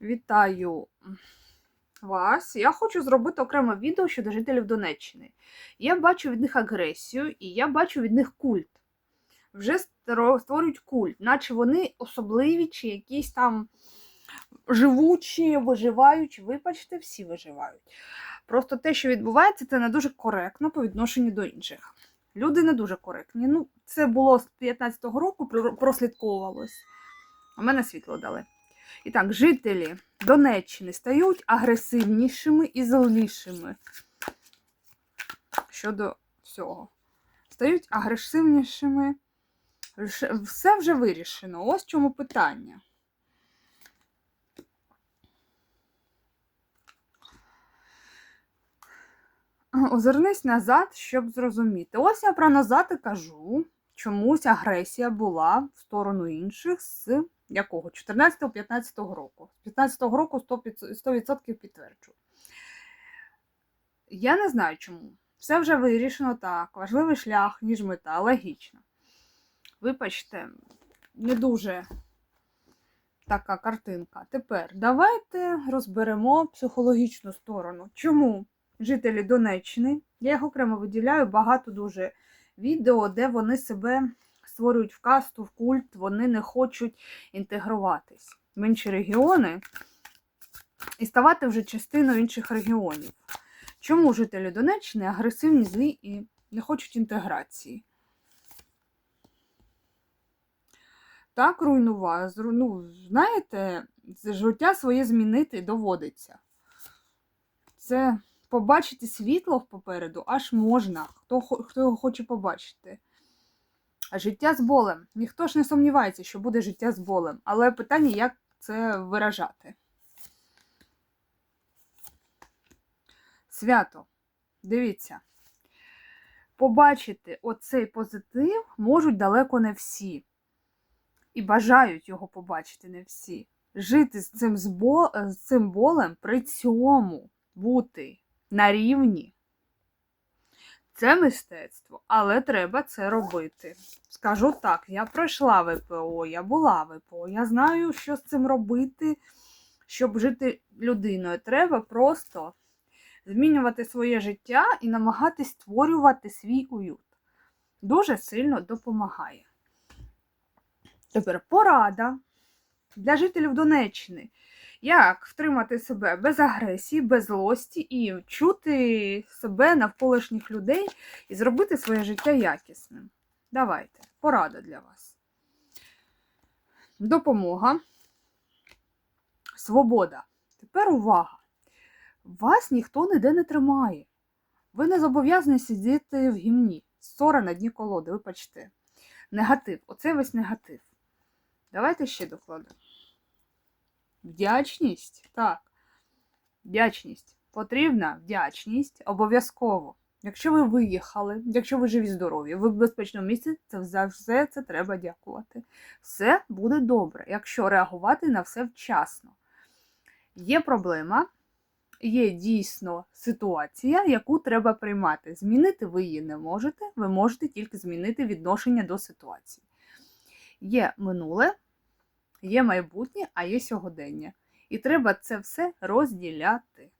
Вітаю вас. Я хочу зробити окреме відео щодо жителів Донеччини. Я бачу від них агресію і я бачу від них культ. Вже створюють культ, наче вони особливі чи якісь там живучі, виживаючі. Вибачте, всі виживають. Просто те, що відбувається, це не дуже коректно по відношенню до інших. Люди не дуже коректні. Ну, це було з 15-го року, про- прослідковувалось. У мене світло дали. І так, жителі Донеччини стають агресивнішими і злішими. Щодо всього. Стають агресивнішими. Все вже вирішено. Ось в чому питання. Озирнись назад, щоб зрозуміти. Ось я про назад і кажу. Чомусь агресія була в сторону інших з якого? 14-15 року. З 15-го року 100%, 100% підтверджую. Я не знаю чому. Все вже вирішено так. Важливий шлях, ніж мета. Логічно. Вибачте, не дуже така картинка. Тепер давайте розберемо психологічну сторону. Чому жителі Донеччини, я їх окремо виділяю, багато дуже відео, де вони себе створюють в касту, в культ, вони не хочуть інтегруватись в інші регіони і ставати вже частиною інших регіонів. Чому жителі Донеччини агресивні, злі і не хочуть інтеграції? Так руйнувати. Ну, знаєте, життя своє змінити доводиться. Це побачити світло попереду аж можна, хто, хто його хоче побачити. Життя з болем. Ніхто ж не сумнівається, що буде життя з болем. Але питання, як це виражати. Свято. Дивіться. Побачити оцей позитив можуть далеко не всі. І бажають його побачити не всі. Жити з цим, збо... з цим болем, при цьому бути на рівні. Це мистецтво, але треба це робити. Скажу так, я пройшла ВПО, я була ВПО, я знаю, що з цим робити, щоб жити людиною. Треба просто змінювати своє життя і намагатись створювати свій уют. Дуже сильно допомагає. Тепер порада для жителів Донеччини. Як втримати себе без агресії, без злості і чути себе навколишніх людей і зробити своє життя якісним. Давайте, порада для вас. Допомога. Свобода. Тепер увага. Вас ніхто ніде не тримає. Ви не зобов'язані сидіти в гімні. Ссора на дні колоди, вибачте. Негатив. Оце весь негатив. Давайте ще докладемо. Вдячність? Так. Вдячність. Потрібна вдячність обов'язково. Якщо ви виїхали, якщо ви живі здорові, ви в безпечному місці, це за все це треба дякувати. Все буде добре, якщо реагувати на все вчасно. Є проблема, є дійсно ситуація, яку треба приймати. Змінити ви її не можете, ви можете тільки змінити відношення до ситуації. Є минуле, є майбутнє, а є сьогодення. І треба це все розділяти.